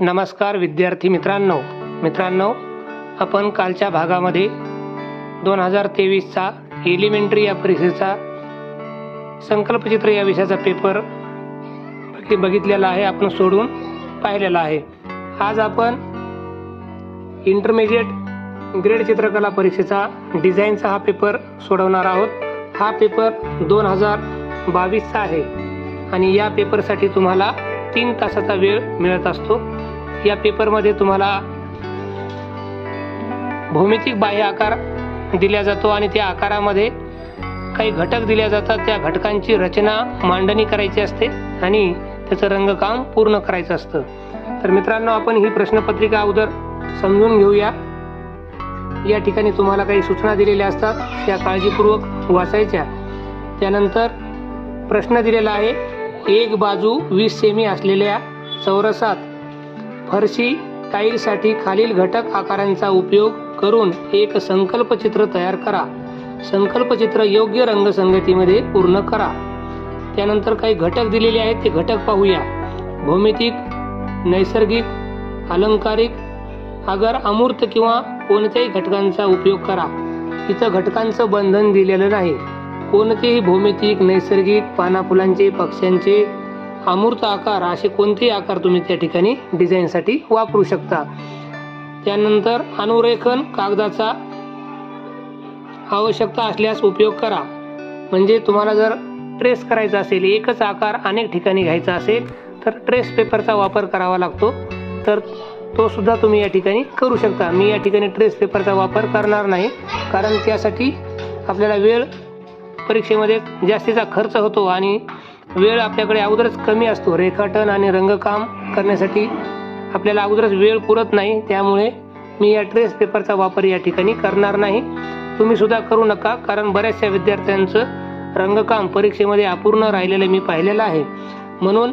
नमस्कार विद्यार्थी मित्रांनो. मित्रांनो आपण कालच्या भागामध्ये दोन हजार तेवीसचा एलिमेंटरी या परीक्षेचा संकल्पचित्र या विषयाचा पेपर बघितलेला आहे आपण सोडून पाहिलेला आहे. आज आपण इंटरमिजिएट ग्रेड चित्रकला परीक्षेचा डिझाईनचा हा पेपर सोडवणार आहोत. हा पेपर दोन हजार बावीसचा आहे. आणि या पेपरसाठी तुम्हाला तीन तासाचा वेळ मिळत असतो. या पेपरमध्ये तुम्हाला भौमितिक बाह्य आकार दिला जातो आणि त्या आकारामध्ये काही घटक दिल्या जातात. त्या घटकांची रचना मांडणी करायची असते आणि त्याचं रंगकाम पूर्ण करायचं असतं. तर मित्रांनो आपण ही प्रश्नपत्रिका अगोदर समजून घेऊया. या ठिकाणी तुम्हाला काही सूचना दिलेल्या असतात. त्या काळजीपूर्वक वाचायच्या. त्यानंतर प्रश्न दिलेला आहे एक बाजू वीस सेमी असलेल्या चौरसात फरशी टाईलसाठी खालील घटक आकारांचा उपयोग करून एक संकल्पचित्र तयार करा. संकल्पचित्र योग्य रंगसंगतीमध्ये पूर्ण करा. त्यानंतर काही घटक दिलेले आहेत ते घटक पाहूया. भौमितिक नैसर्गिक अलंकारिक अगर अमूर्त किंवा कोणत्याही घटकांचा उपयोग करा. इथं घटकांचं बंधन दिलेलं नाही. कोणतेही भौमितिक नैसर्गिक पानाफुलांचे पक्ष्यांचे अमूर्त आकार असे कोणतेही आकार तुम्ही त्या ठिकाणी डिझाईनसाठी वापरू शकता. त्यानंतर अनुरेखन कागदाचा आवश्यकता असल्यास उपयोग करा. म्हणजे तुम्हाला जर ट्रेस करायचा असेल एकच आकार अनेक ठिकाणी घ्यायचा असेल तर ट्रेस पेपरचा वापर करावा लागतो. तर तो सुद्धा तुम्ही या ठिकाणी करू शकता. मी या ठिकाणी ट्रेस पेपरचा वापर करणार नाही कारण त्यासाठी आपल्याला वेळ परीक्षेमध्ये जास्तीचा खर्च होतो आणि वेळ आपल्याकडे अगोदरच कमी असतो. रेखाटन आणि रंगकाम करण्यासाठी आपल्याला अगोदरच वेळ पुरत नाही. त्यामुळे मी या ट्रेस पेपरचा वापर या ठिकाणी करणार नाही. तुम्ही सुद्धा करू नका कारण बऱ्याचशा विद्यार्थ्यांचं रंगकाम परीक्षेमध्ये अपूर्ण राहिलेलं मी पाहिलेलं आहे. म्हणून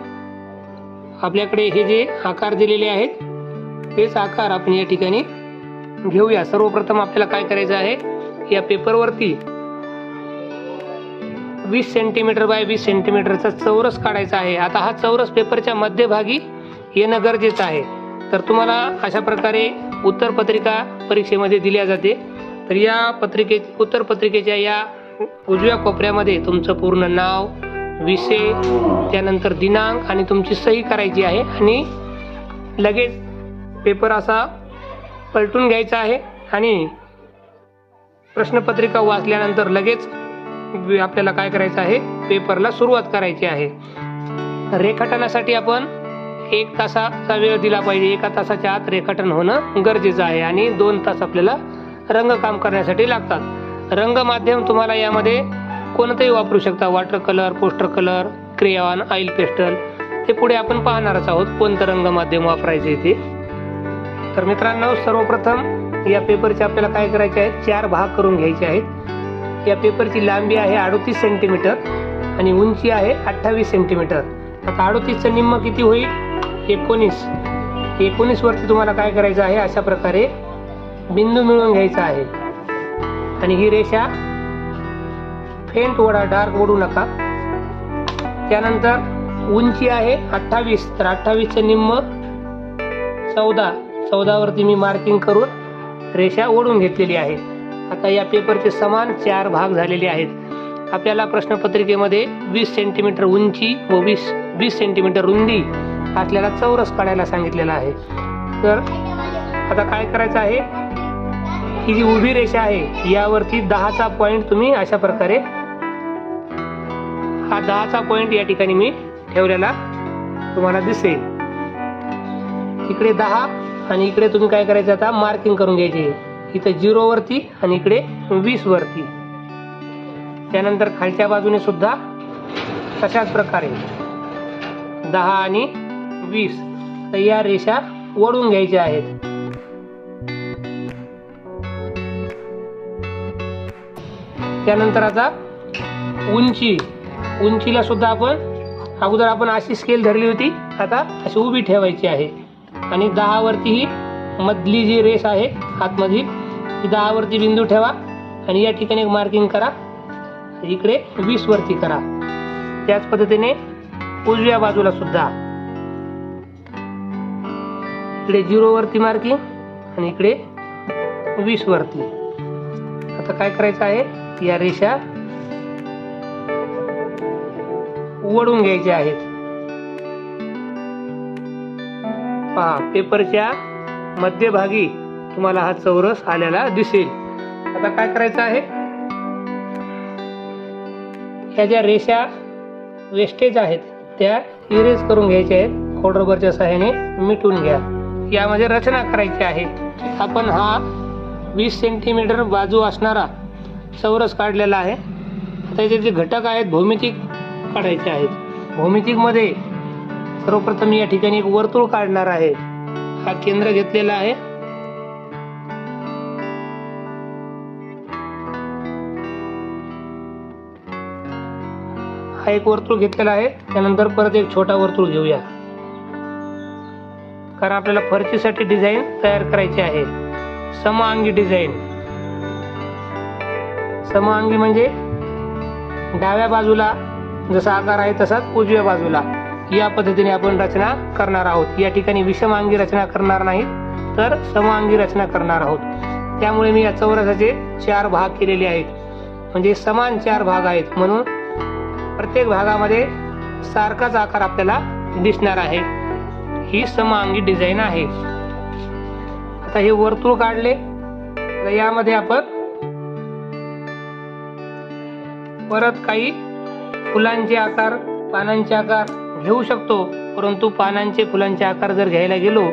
आपल्याकडे हे जे आकार दिलेले आहेत तेच आकार आपण या ठिकाणी घेऊया. सर्वप्रथम आपल्याला काय करायचं आहे या पेपरवरती वीस सेंटीमीटर बाय वीस सेंटीमीटरचा चौरस काढायचा आहे. आता हा चौरस पेपरच्या मध्यभागी येणं गरजेचं आहे. तर तुम्हाला अशा प्रकारे उत्तरपत्रिका परीक्षेमध्ये दिल्या जाते. तर या पत्रिके उत्तरपत्रिकेच्या या उजव्या कोपऱ्यामध्ये तुमचं पूर्ण नाव विषय त्यानंतर दिनांक आणि तुमची सही करायची आहे आणि लगेच पेपर असा पलटून घ्यायचा आहे आणि प्रश्नपत्रिका वाचल्यानंतर लगेच आपल्याला काय करायचं आहे? पेपरला सुरुवात करायची आहे. रेखाटनासाठी आपण एक तासाचा वेळ दिला पाहिजे. एका तासाच्या आत रेखाटन होणं गरजेचं आहे आणि दोन तास आपल्याला रंगकाम करण्यासाठी लागतात. रंग माध्यम तुम्हाला यामध्ये कोणतंही वापरू शकता. Water colour poster colour crayon oil pastel ते पुढे आपण पाहणारच आहोत. कोणतं रंग माध्यम वापरायचे ते? तर मित्रांनो सर्वप्रथम या पेपरचे आपल्याला काय करायचे आहेत? चार भाग करून घ्यायचे आहेत. या पेपरची लांबी आहे अडोतीस सेंटीमीटर आणि उंची आहे अठ्ठावीस सेंटीमीटर. आता अडोतीसचं निम्म किती होईल? एकोणीस. एकोणीस वरती तुम्हाला काय करायचं आहे? अशा प्रकारे बिंदू मिळवून घ्यायचा आहे. आणि ही रेषा फेंट ओढा डार्क ओढू नका. त्यानंतर उंची आहे अठ्ठावीस. तर अठ्ठावीसचं निम्म चौदा. चौदावरती मी मार्किंग करून रेषा ओढून घेतलेली आहे. आता या पेपरचे समान चार भाग झालेले आहेत. आपल्याला प्रश्नपत्रिकेमध्ये वीस सेंटीमीटर उंची व वीस वीस सेंटीमीटर रुंदी असलेला चौरस काढायला सांगितलेला आहे. तर आता काय करायचं आहे? ही जी उभी रेषा आहे यावरती दहाचा पॉईंट तुम्ही अशा प्रकारे हा दहाचा पॉईंट या ठिकाणी मी ठेवलेला तुम्हाला दिसेल. इकडे दहा आणि इकडे तुम्ही काय करायचं आता? मार्किंग करून घ्यायची. इथं झिरो वरती आणि इकडे वीस वरती. त्यानंतर खालच्या बाजूने सुद्धा तशाच प्रकारे दहा आणि वीस. तर या रेषा ओढून घ्यायच्या आहेत. त्यानंतर आता उंची. उंचीला सुद्धा आपण अगोदर आपण अशी स्केल धरली होती. आता अशी उभी ठेवायची आहे. आणि दहावरती ही मधली जी रेस आहे आतमधील दहा वरती बिंदू ठेवा आणि या ठिकाणी एक मार्किंग करा. इकडे वीस वरती करा. त्याच पद्धतीने उजव्या बाजूला सुद्धा. इकडे झिरो वरती मार्किंग आणि इकडे वीस वरती आता काय करायचं आहे? या रेषा ओढून घ्यायच्या आहेत. पहा पेपरच्या मध्यभागी तुम्हाला हा चौरस आलेला दिसेल. आता काय करायचं आहे? ह्या ज्या रेषा वेस्टेज आहेत त्या इरेज करून घ्यायच्या आहेत. खोडरबरच्या सहाय्याने मिटून घ्या. यामध्ये रचना करायची आहे. आपण हा वीस सेंटीमीटर बाजू असणारा चौरस काढलेला आहे. आता याचे जे घटक आहेत भौमितिक काढायचे आहेत. भौमितिकमध्ये सर्वप्रथम या ठिकाणी एक वर्तुळ काढणार आहे. हा केंद्र घेतलेला आहे. हा एक वर्तुळ घेतलेला आहे. त्यानंतर परत एक छोटा वर्तुळ घेऊया. कारण आपल्याला फरचीसाठी डिझाईन तयार करायची आहे. समअंगी डिझाईन समअंगी म्हणजे डाव्या बाजूला जसा आकार आहे तसाच उजव्या बाजूला. या पद्धतीने आपण रचना करणार आहोत. या ठिकाणी विषमांगी रचना करणार नाहीत तर समअंगी रचना करणार आहोत. त्यामुळे मी या चौरसाचे चार भाग केलेले आहेत. म्हणजे समान चार भाग आहेत. म्हणून प्रत्येक भागामध्ये सारखाच आकार आपल्याला दिसणार आहे. ही समांगी डिझाईन आहे. आता हे वर्तुळ काढले. तर यामध्ये आपण परत काही फुलांचे आकार पानांचे आकार घेऊ शकतो. परंतु पानांचे फुलांचे आकार जर घ्यायला गेलो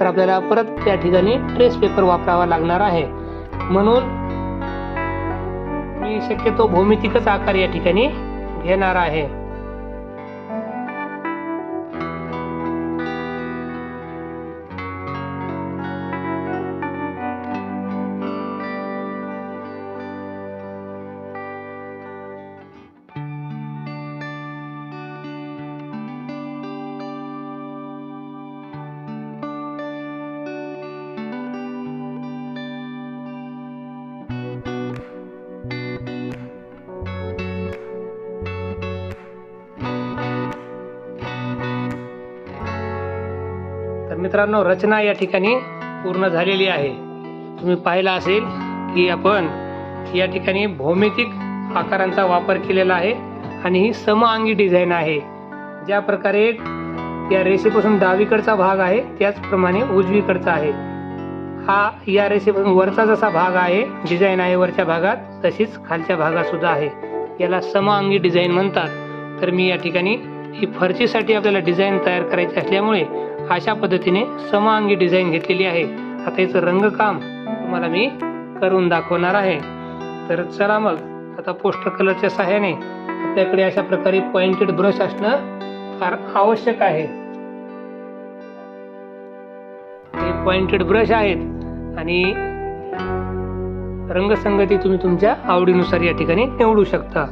तर आपल्याला परत त्या ठिकाणी ट्रेस पेपर वापरावा लागणार आहे. म्हणून मी शक्यतो भौमितिकच आकार या ठिकाणी घेणार आहे. मित्रांनो रचना या ठिकाणी पूर्ण झालेली आहे. तुम्ही पाहिलं असेल की आपण या ठिकाणी भौमितिक आकारांचा वापर केलेला आहे आणि ही समअंगी डिझाईन आहे. ज्या प्रकारे या रेषेपासून डावीकडचा भाग आहे त्याचप्रमाणे उजवीकडचा आहे. हा या रेषेपासून वरचा जसा भाग आहे डिझाईन आहे वरच्या भागात तशीच खालच्या भागात सुद्धा आहे. याला समअंगी डिझाईन म्हणतात. तर मी या ठिकाणी ही फरचीसाठी आपल्याला डिझाईन तयार करायची असल्यामुळे अशा पद्धतीने समांगी डिझाईन घेतलेली आहे. आता याचं रंगकाम तुम्हाला मी करून दाखवणार आहे. तर चला मग आता पोस्टर कलरच्या सहाय्याने आपल्याकडे अशा प्रकारे पॉइंटेड ब्रश असणं फार आवश्यक आहे. हे पॉइंटेड ब्रश आहेत आणि रंगसंगती तुम्ही तुमच्या आवडीनुसार या ठिकाणी निवडू शकता.